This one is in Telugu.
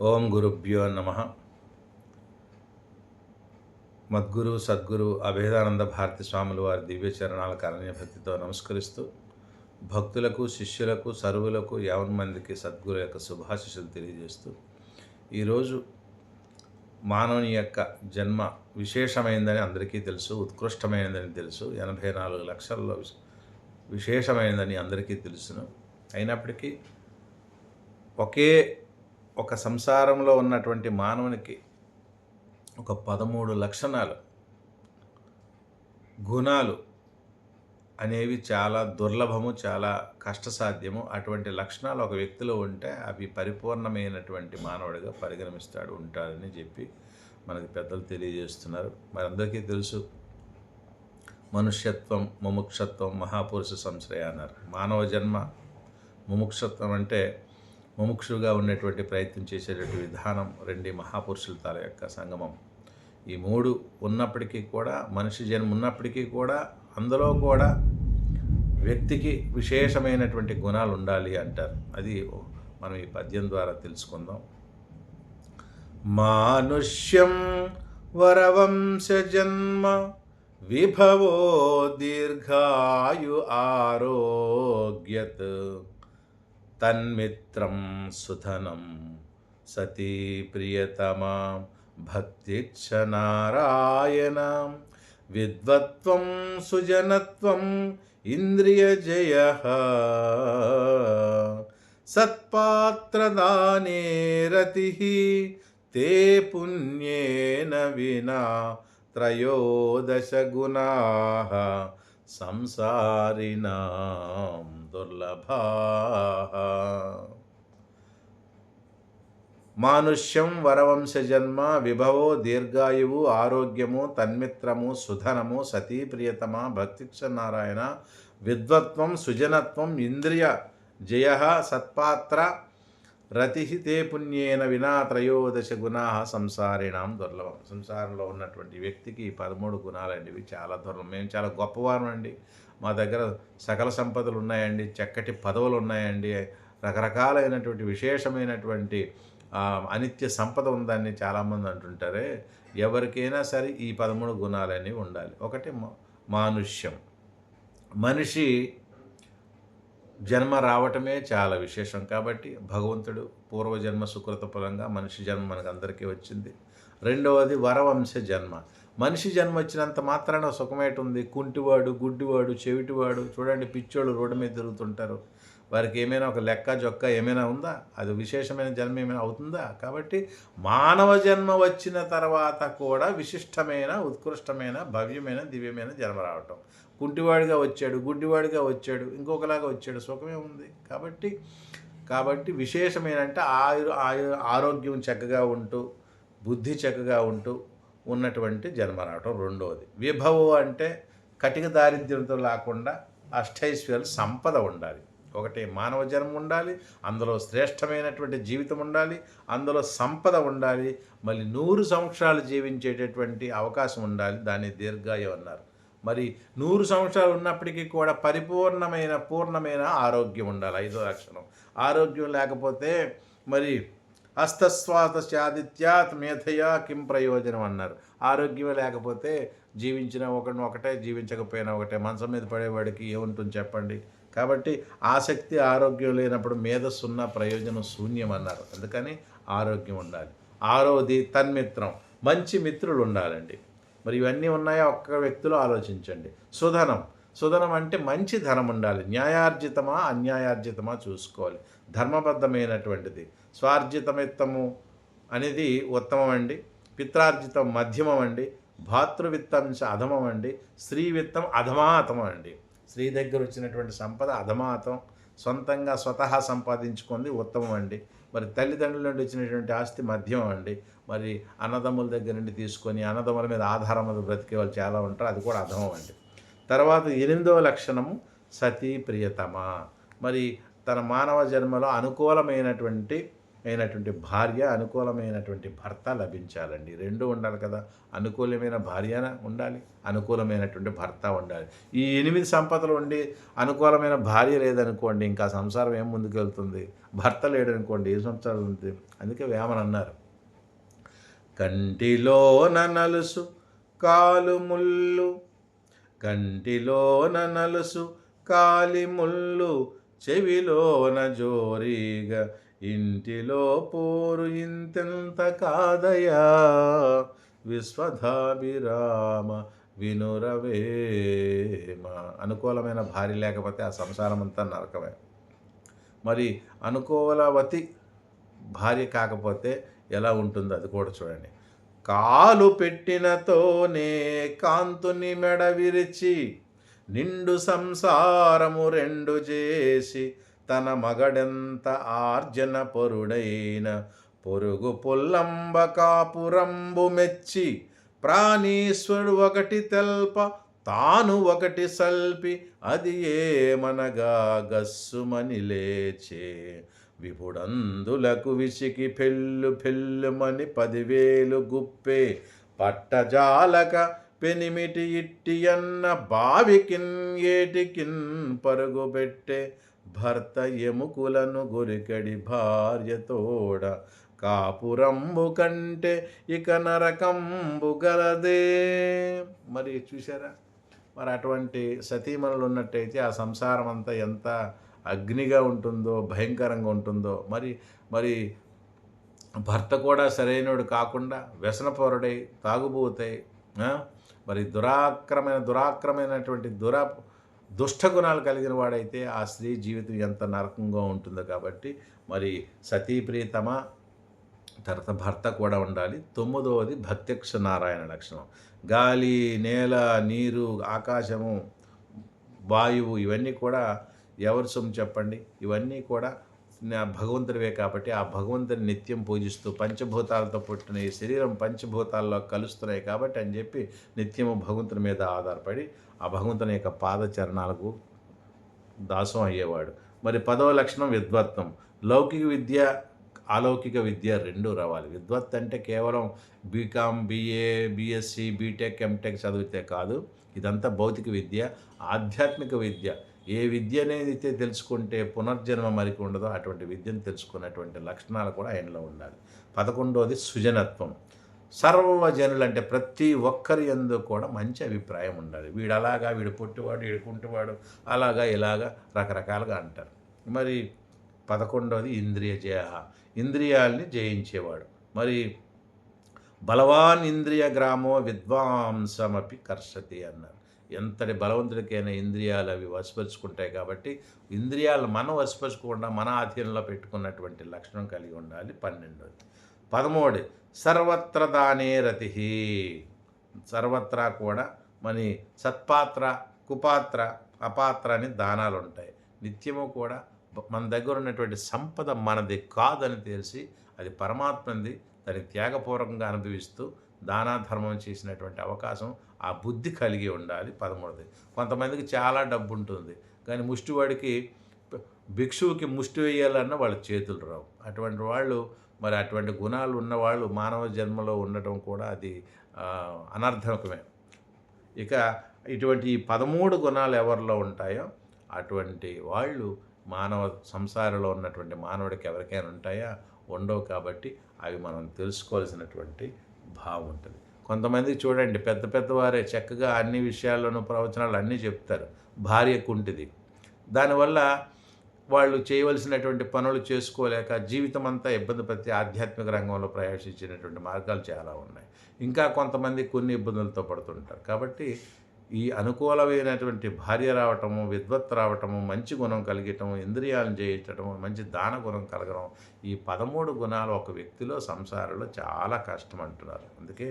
ఓం గురుభ్యో నమ. మద్గురు సద్గురు అభేదానంద భారతి స్వాములు వారి దివ్యచరణాల కరణ్య భక్తితో నమస్కరిస్తూ భక్తులకు శిష్యులకు సరువులకు యావన్ మందికి సద్గురు యొక్క శుభాశిషులు తెలియజేస్తూ ఈరోజు మానవుని యొక్క జన్మ విశేషమైందని అందరికీ తెలుసు ఉత్కృష్టమైనదని తెలుసు ఎనభై నాలుగు లక్షల్లో విశేషమైనదని అందరికీ తెలుసును. అయినప్పటికీ ఒకే ఒక సంసారంలో ఉన్నటువంటి మానవునికి ఒక పదమూడు లక్షణాలు గుణాలు అనేవి చాలా దుర్లభము చాలా కష్టసాధ్యము. అటువంటి లక్షణాలు ఒక వ్యక్తిలో ఉంటే అవి పరిపూర్ణమైనటువంటి మానవుడిగా పరిగణిస్తాడు ఉంటాడని చెప్పి మనకి పెద్దలు తెలియజేస్తున్నారు. మరి అందరికీ తెలుసు మనుష్యత్వం ముముక్షత్వం మహాపురుష సంశ్రయ అన్నారు. మానవ జన్మ ముముక్షత్వం అంటే ముముక్షుగా ఉండేటువంటి ప్రయత్నం చేసేటువంటి విధానం రెండు మహాపురుషుల తల యొక్క సంగమం. ఈ మూడు ఉన్నప్పటికీ కూడా మనిషి జన్మ ఉన్నప్పటికీ కూడా అందులో కూడా వ్యక్తికి విశేషమైనటువంటి గుణాలు ఉండాలి అంటారు. అది మనం ఈ పద్యం ద్వారా తెలుసుకుందాం. మానుష్యం వరవంశ జన్మ విభవో దీర్ఘాయు ఆరోగ్యత్ తన్మిత్రం సుధనం సతీ ప్రియతమా భక్తిచ్చ నారాయణ విద్వత్వం సుజనత్వం ఇంద్రియజయ సత్పాత్రదానే రతి తే పుణ్యేన వినా త్రయోదశ గుణా సంసారిణాం దుర్లభా. మానుష్యం వరవంశజన్మ విభవో దీర్ఘాయువు ఆరోగ్యము తన్మిత్రము సుధనము సతీప్రియతమ భక్తిక్షనారాయణ నారాయణ విద్వత్వం సుజనత్వం ఇంద్రియ జయ సత్పాత్ర రతిహితే పుణ్యేన వినా త్రయోదశ గుణా సంసారిణాం దుర్లభం. సంసారంలో ఉన్నటువంటి వ్యక్తికి ఈ పదమూడు గుణాలండి ఇవి చాలా దుర్లభం. మేము చాలా గొప్పవారం అండి. మా దగ్గర సకల సంపదలు ఉన్నాయండి. చక్కటి పదవులు ఉన్నాయండి. రకరకాలైనటువంటి విశేషమైనటువంటి అనిత్య సంపద ఉందని చాలామంది అంటుంటారే. ఎవరికైనా సరే ఈ పదమూడు గుణాలనేవి ఉండాలి. ఒకటి మానుష్యం. మనిషి జన్మ రావటమే చాలా విశేషం కాబట్టి భగవంతుడు పూర్వజన్మ సుకృత పరంగా మనిషి జన్మ మనకు అందరికీ వచ్చింది. రెండవది వరవంశ జన్మ. మనిషి జన్మ వచ్చినంత మాత్రాన సుఖమేట ఉంది కుంటివాడు గుడ్డివాడు చెవిటివాడు చూడండి పిచ్చోళ్ళు రోడ్డు మీద తిరుగుతుంటారు. వారికి ఏమైనా ఒక లెక్క జొక్క ఏమైనా ఉందా? అది విశేషమైన జన్మ ఏమైనా అవుతుందా? కాబట్టి మానవ జన్మ వచ్చిన తర్వాత కూడా విశిష్టమైన ఉత్కృష్టమైన భవ్యమైన దివ్యమైన జన్మ రావటం. కుంటివాడిగా వచ్చాడు గుడ్డివాడిగా వచ్చాడు ఇంకొకలాగా వచ్చాడు సుఖమే ఉంది. కాబట్టి కాబట్టి విశేషమైన అంటే ఆయు ఆయు ఆరోగ్యం చక్కగా ఉంటూ బుద్ధి చక్కగా ఉంటూ ఉన్నటువంటి జన్మ రావటం రెండవది విభవం అంటే కటిక దారిద్ర్యంతో లేకుండా అష్టైశ్వర్యాలు సంపద ఉండాలి. ఒకటి మానవ జన్మ ఉండాలి అందులో శ్రేష్టమైనటువంటి జీవితం ఉండాలి అందులో సంపద ఉండాలి మళ్ళీ నూరు సంవత్సరాలు జీవించేటటువంటి అవకాశం ఉండాలి దాన్ని దీర్ఘాయం అన్నారు. మరి నూరు సంవత్సరాలు ఉన్నప్పటికీ కూడా పరిపూర్ణమైన పూర్ణమైన ఆరోగ్యం ఉండాలి. ఐదో లక్షణం ఆరోగ్యం లేకపోతే మరి హస్తస్వాతస్యాదిత్యాత్ మేధయా కిం ప్రయోజనం అన్నారు. ఆరోగ్యం లేకపోతే జీవించిన ఒకటి ఒకటే జీవించకపోయినా ఒకటే. మంచం మీద పడేవాడికి ఏముంటుంది చెప్పండి? కాబట్టి ఆసక్తి ఆరోగ్యం లేనప్పుడు మేధస్సున్న ప్రయోజనం శూన్యం అన్నారు. అందుకని ఆరోగ్యం ఉండాలి. ఆరోది తన్మిత్రం. మంచి మిత్రులు ఉండాలండి. మరి ఇవన్నీ ఉన్నాయా? ఒక్క వ్యక్తిలో ఆలోచించండి. సుధనం. సుధనం అంటే మంచి ధనం ఉండాలి. న్యాయార్జితమా? అన్యాయార్జితమా చూసుకోవాలి. ధర్మబద్ధమైనటువంటిది. స్వార్జితమిత్తము అనేది ఉత్తమం అండి పిత్రార్జితం మధ్యమం అండి భాతృవిత్తం అధమం అండి స్త్రీ విత్తం అధమాతమం అండి స్త్రీ దగ్గర వచ్చినటువంటి సంపద అధమాతం. సొంతంగా స్వతహా సంపాదించుకుంది ఉత్తమం అండి. మరి తల్లిదండ్రుల నుండి వచ్చినటువంటి ఆస్తి మధ్యం అండి. మరి అన్నదమ్ముల దగ్గర నుండి తీసుకొని అన్నదమ్ముల మీద ఆధారం మీద బ్రతికే వాళ్ళు చాలా ఉంటారు. అది కూడా అధమం అండి. తర్వాత ఎనిమిదవ లక్షణము సతీ ప్రియతమ. మరి తన మానవ జన్మలో అనుకూలమైనటువంటి అయినటువంటి భార్య అనుకూలమైనటువంటి భర్త లభించాలండి. రెండు ఉండాలి కదా. అనుకూలమైన భార్య ఉండాలి? అనుకూలమైనటువంటి భర్త ఉండాలి. ఈ ఎనిమిది సంపదలు ఉండి అనుకూలమైన భార్య లేదనుకోండి ఇంకా సంసారం ఏం ముందుకు వెళ్తుంది భర్త లేడనుకోండి ఏ సంసారం ఉంది? అందుకే వేమన అన్నారు. కంటిలో నలుసు కాలు ముళ్ళు. కంటిలోన నలుసు కాలి ముళ్ళు చెవిలోన జోరీగా. ఇంటిలో పోరు ఇంతెంత కాదయా విశ్వధాభిరామ వినురవేమ అనుకూలమైన భార్య లేకపోతే ఆ సంసారం అంతా నరకమే. మరి అనుకూలవతి భార్య కాకపోతే ఎలా ఉంటుందో అది కూడా చూడండి. కాలు పెట్టినతోనే కాంతుని మెడ విరిచి నిండు సంసారము రెండు చేసి తన మగడెంత ఆర్జన పొరుడైన పొరుగు పొల్లంబ కాపురంబు మెచ్చి ప్రాణీశ్వరుడు ఒకటి తెల్ప తాను ఒకటి సల్పి అది ఏమనగా గస్సుమని లేచే. విపుడందులకు విసికి పెళ్ళు పెళ్ళుమని పదివేలు గుప్పే. పట్టజాలక పెనిమిటి ఇట్టి అన్న బావికిన్ ఏటికిన్ పరుగుబెట్టే భర్త ఎముకులను గొరికడి భార్యతోడ కాపురంబు కంటే ఇక నరకంబు గలదే. మరి చూసారా మరి అటువంటి సతీమణులు ఉన్నట్టయితే ఆ సంసారం అంతా ఎంత అగ్నిగా ఉంటుందో భయంకరంగా ఉంటుందో. మరి మరి భర్త కూడా సరైనడు కాకుండా వ్యసనపరుడై తాగుబోతాయి మరి దురాక్రమైన దురాక్రమైనటువంటి దురా దుష్టగుణాలు కలిగిన వాడైతే ఆ స్త్రీ జీవితం ఎంత నరకంగా ఉంటుందో కాబట్టి మరి సతీప్రీతమ తర్వాత భర్త కూడా ఉండాలి. తొమ్మిదవది భత్యక్ష నారాయణ లక్షణం. గాలి నేల నీరు ఆకాశము వాయువు ఇవన్నీ కూడా ఎవరి సొమ్ము చెప్పండి? ఇవన్నీ కూడా భగవంతుడివే కాబట్టి ఆ భగవంతుని నిత్యం పూజిస్తూ పంచభూతాలతో పుట్టిన ఈ శరీరం పంచభూతాల్లో కలుస్తున్నాయి కాబట్టి అని చెప్పి నిత్యము భగవంతుని మీద ఆధారపడి ఆ భగవంతుని యొక్క పాదచరణాలకు దాసం అయ్యేవాడు. మరి పదవ లక్షణం విద్వత్వం లౌకిక విద్య అలౌకిక విద్య రెండు రావాలి. విద్వత్ అంటే కేవలం BCom BA BSc BTech MTech చదివితే కాదు. ఇదంతా భౌతిక విద్య ఆధ్యాత్మిక విద్య. ఏ విద్య అనేది అయితే తెలుసుకుంటే పునర్జన్మ మరికి ఉండదో అటువంటి విద్యను తెలుసుకున్నటువంటి లక్షణాలు కూడా ఆయనలో ఉండాలి. పదకొండవది సృజనత్వం. సర్వజనులు అంటే ప్రతి ఒక్కరి ఎందు కూడా మంచి అభిప్రాయం ఉండాలి. వీడు అలాగా వీడు పుట్టివాడు వీడు కుంటివాడు అలాగా ఇలాగా రకరకాలుగా అంటారు. మరి పదకొండవది ఇంద్రియ జయ. ఇంద్రియాల్ని జయించేవాడు. మరి బలవాన్ ఇంద్రియ గ్రామో విద్వాంసమపి కర్షతి అన్నారు. ఎంతటి బలవంతుడికైనా ఇంద్రియాలు అవి వశపరుచుకుంటాయి కాబట్టి ఇంద్రియాలు మనం వశపరుచుకోకుండా మన ఆధీనంలో పెట్టుకున్నటువంటి లక్షణం కలిగి ఉండాలి పన్నెండోది పదమూడు. సర్వత్ర దానే రతి. సర్వత్రా కూడా మన సత్పాత్ర కుపాత్ర అపాత్ర అని దానాలు ఉంటాయి. నిత్యము కూడా మన దగ్గర ఉన్నటువంటి సంపద మనది కాదని తెలిసి అది పరమాత్మంది దాన్ని త్యాగపూర్వకంగా అనుభవిస్తూ దానా ధర్మం చేసినటువంటి అవకాశం ఆ బుద్ధి కలిగి ఉండాలి పదమూడది. కొంతమందికి చాలా డబ్బు ఉంటుంది కానీ ముష్టివాడికి భిక్షువుకి ముష్టి వేయాలన్న వాళ్ళ చేతులు రావు. అటువంటి వాళ్ళు మరి అటువంటి గుణాలు ఉన్నవాళ్ళు మానవ జన్మలో ఉండటం కూడా అది అనర్థకమే. ఇక ఇటువంటి ఈ పదమూడు గుణాలు ఎవరిలో ఉంటాయో అటువంటి వాళ్ళు మానవ సంసారంలో ఉన్నటువంటి మానవుడికి ఎవరికైనా ఉంటాయా? ఉండవు కాబట్టి అవి మనం తెలుసుకోవాల్సినటువంటి భావం ఉంటుంది. కొంతమంది చూడండి పెద్ద పెద్దవారే చక్కగా అన్ని విషయాల్లోనూ ప్రవచనాలు అన్నీ చెప్తారు. భార్య కుంటిది. దానివల్ల వాళ్ళు చేయవలసినటువంటి పనులు చేసుకోలేక జీవితం అంతా ఇబ్బంది పడితే ఆధ్యాత్మిక రంగంలో ప్రవేశించినటువంటి మార్గాలు చాలా ఉన్నాయి. ఇంకా కొంతమంది కొన్ని ఇబ్బందులతో పడుతుంటారు. కాబట్టి ఈ అనుకూలమైనటువంటి భార్య రావటము విద్వత్ రావటము మంచి గుణం కలిగటము ఇంద్రియాలను చేయించటము మంచి దాన గుణం కలగడం ఈ పదమూడు గుణాలు ఒక వ్యక్తిలో సంసారంలో చాలా కష్టం అంటున్నారు. అందుకే